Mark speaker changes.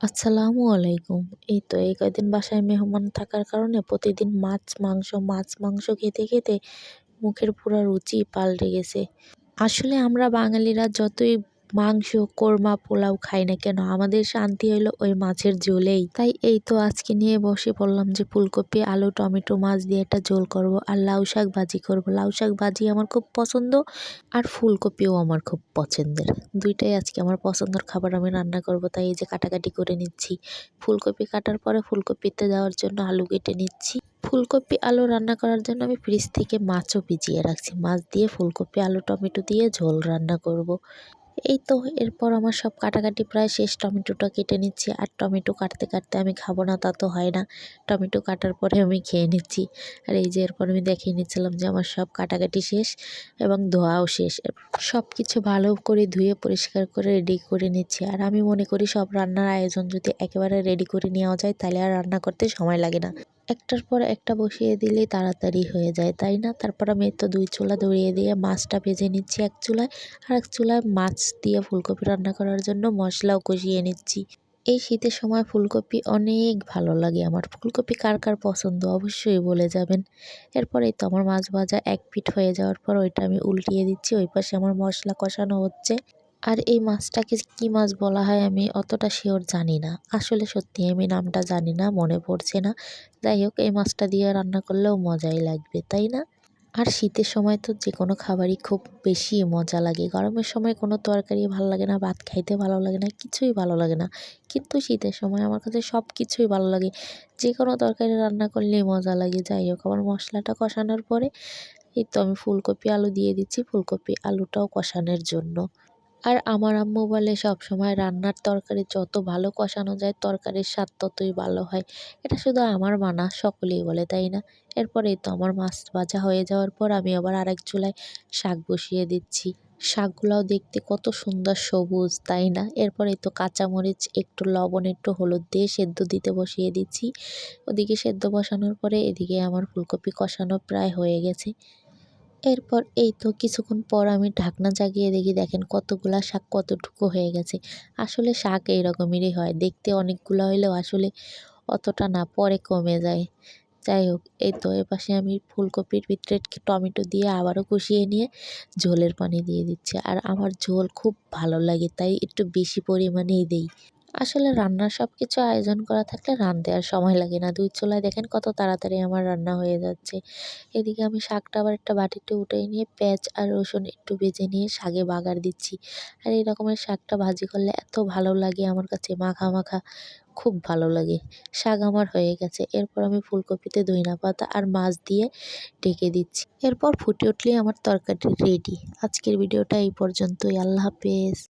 Speaker 1: আসসালামু আলাইকুম। এই তো এই কয়দিন বাসায় মেহমান থাকার কারণে প্রতিদিন মাছ, মাংস মাছ, মাংস খেতে খেতে মুখের পুরো রুচি পাল্টে গেছে। আসলে আমরা বাঙালিরা যতই মাংস, কোরমা, পোলাও খাই না কেন? আমাদের শান্তি হলো ওই মাছের ঝোলেই। তাই এই তো আজকে নিয়ে বসে পড়লাম যে ফুলকপি, আলু, টমেটো মাছ দিয়ে একটা ঝোল করব আর লাউ শাক ভাজি করব। লাউ শাক ভাজি আমার খুব পছন্দ আর ফুলকপিও আমার খুব পছন্দের। দুইটাই আজকে আমার পছন্দের খাবার আমি রান্না করব। তাই এই যে কাটাকাটি করে নিচ্ছি। ফুলকপি কাটার পরে ফুলকপিতে দেওয়ার জন্য আলু কেটে নিচ্ছি। ফুলকপি, আলু রান্না করার জন্য আমি ফ্রিজ থেকে মাছও ভিজিয়ে রাখছি। মাছ দিয়ে ফুলকপি, আলু, টমেটো দিয়ে ঝোল রান্না করব। এই তো, এরপর আমার সব কাটাকাটি প্রায় শেষ। টমেটোটা কেটে নিচ্ছি আর টমেটো কাটতে কাটতে আমি খাব না, তা তো হয় না। টমেটো কাটার পরে আমি খেয়ে নিচ্ছি। আর এই যে এরপর আমি দেখিয়ে নিচ্ছিলাম যে আমার সব কাটাকাটি শেষ এবং ধোয়াও শেষ। সব কিছু ভালো করে ধুয়ে পরিষ্কার করে রেডি করে নিচ্ছি। আর আমি মনে করি সব রান্নার আয়োজন যদি একেবারে রেডি করে নেওয়া যায়, তাহলে আর রান্না করতে সময় লাগে না। একটার পর একটা বসিয়ে দিলেই তাড়াতাড়ি হয়ে যায়, তাই না? তারপর আমি তো দুই চুলা ধরিয়ে দিয়ে মাছটা ভেজে নিচ্ছি এক চুলায়, আর এক চুলায় মাছ দিয়ে ফুলকপি রান্না করার জন্য মশলাও কষিয়ে নিচ্ছি। এই শীতের সময় ফুলকপি অনেক ভালো লাগে আমার। ফুলকপি কার কার পছন্দ অবশ্যই বলে যাবেন। এরপরেই তো আমার মাছ ভাজা এক পিঠ হয়ে যাওয়ার পর ওইটা আমি উল্টিয়ে দিচ্ছি, ওই পাশে আমার মশলা কষানো হচ্ছে। আর এই মাছটাকে কী মাছ বলা হয় আমি অতটা শিওর জানি না। আসলে সত্যি আমি নামটা জানি না, মনে পড়ছে না। যাই হোক, এই মাছটা দিয়ে রান্না করলেও মজাই লাগবে, তাই না? আর শীতের সময় তো যে কোনো খাবারই খুব বেশি মজা লাগে। গরমের সময় কোনো তরকারি ভালো লাগে না, ভাত খাইতে ভালো লাগে না, কিছুই ভালো লাগে না। কিন্তু শীতের সময় আমার কাছে সব কিছুই ভালো লাগে। যে কোনো তরকারি রান্না করলেই মজা লাগে। যাই হোক আমার মশলাটা কষানোর পরে এই তো আমি ফুলকপি আলু দিয়ে দিচ্ছি। ফুলকপি আলুটাও কষানোর জন্য। আর আমার আম্মু বলে সব সময় রান্নার তরকারি যত ভালো কষানো যায়, তরকারির স্বাদ ততই ভালো হয়। এটা শুধু আমার মানা সকলেই বলে, তাই না? এরপরেই তো আমার মাছ ভাজা হয়ে যাওয়ার পর আমি আবার আরেক চুলায় শাক বসিয়ে দিচ্ছি। শাকগুলাও দেখতে কত সুন্দর সবুজ, তাই না? এরপরে তো কাঁচামরিচ, একটু লবণ, একটু হলুদ দিয়ে সেদ্ধ দিতে বসিয়ে দিচ্ছি। ওদিকে সেদ্ধ বসানোর পরে এদিকে আমার ফুলকপি কষানো প্রায় হয়ে গেছে। এরপর এই তো কিছুক্ষণ পর আমি ঢাকনা জাগিয়ে দেখি, দেখেন কতগুলা শাক কতটুকু হয়ে গেছে। আসলে শাক এইরকমেরই হয়, দেখতে অনেকগুলো হইলেও আসলে অতটা না, পরে কমে যায়। যাই হোক, এই তো এপাশে আমি ফুলকপির ভিতরে টমেটো দিয়ে আবারও কষিয়ে নিয়ে ঝোলের পানি দিয়ে দিচ্ছি। আর আমার ঝোল খুব ভালো লাগে, তাই একটু বেশি পরিমাণেই দেই। আসলে রান্নার সব কিছু আয়োজন করা থাকলে রাঁধতে আর সময় লাগে না। দুই চুলায় দেখেন কত তাড়াতাড়ি আমার রান্না হয়ে যাচ্ছে। এদিকে আমি শাকটা আবার একটা বাটিতে উঠে নিয়ে পেঁয়াজ আর রসুন একটু ভেজে নিয়ে শাকে বাগার দিচ্ছি। আর এই রকমের শাকটা ভাজি করলে এত ভালো লাগে, আমার কাছে মাখা মাখা খুব ভালো লাগে। শাক আমার হয়ে গেছে। এরপর আমি ফুলকপিতে ধইনা পাতা আর মাছ দিয়ে ঢেকে দিচ্ছি। এরপর ফুটে উঠলেই আমার তরকারি রেডি আজকের ভিডিওটা এই পর্যন্তই। আল্লাহ হাফেজ।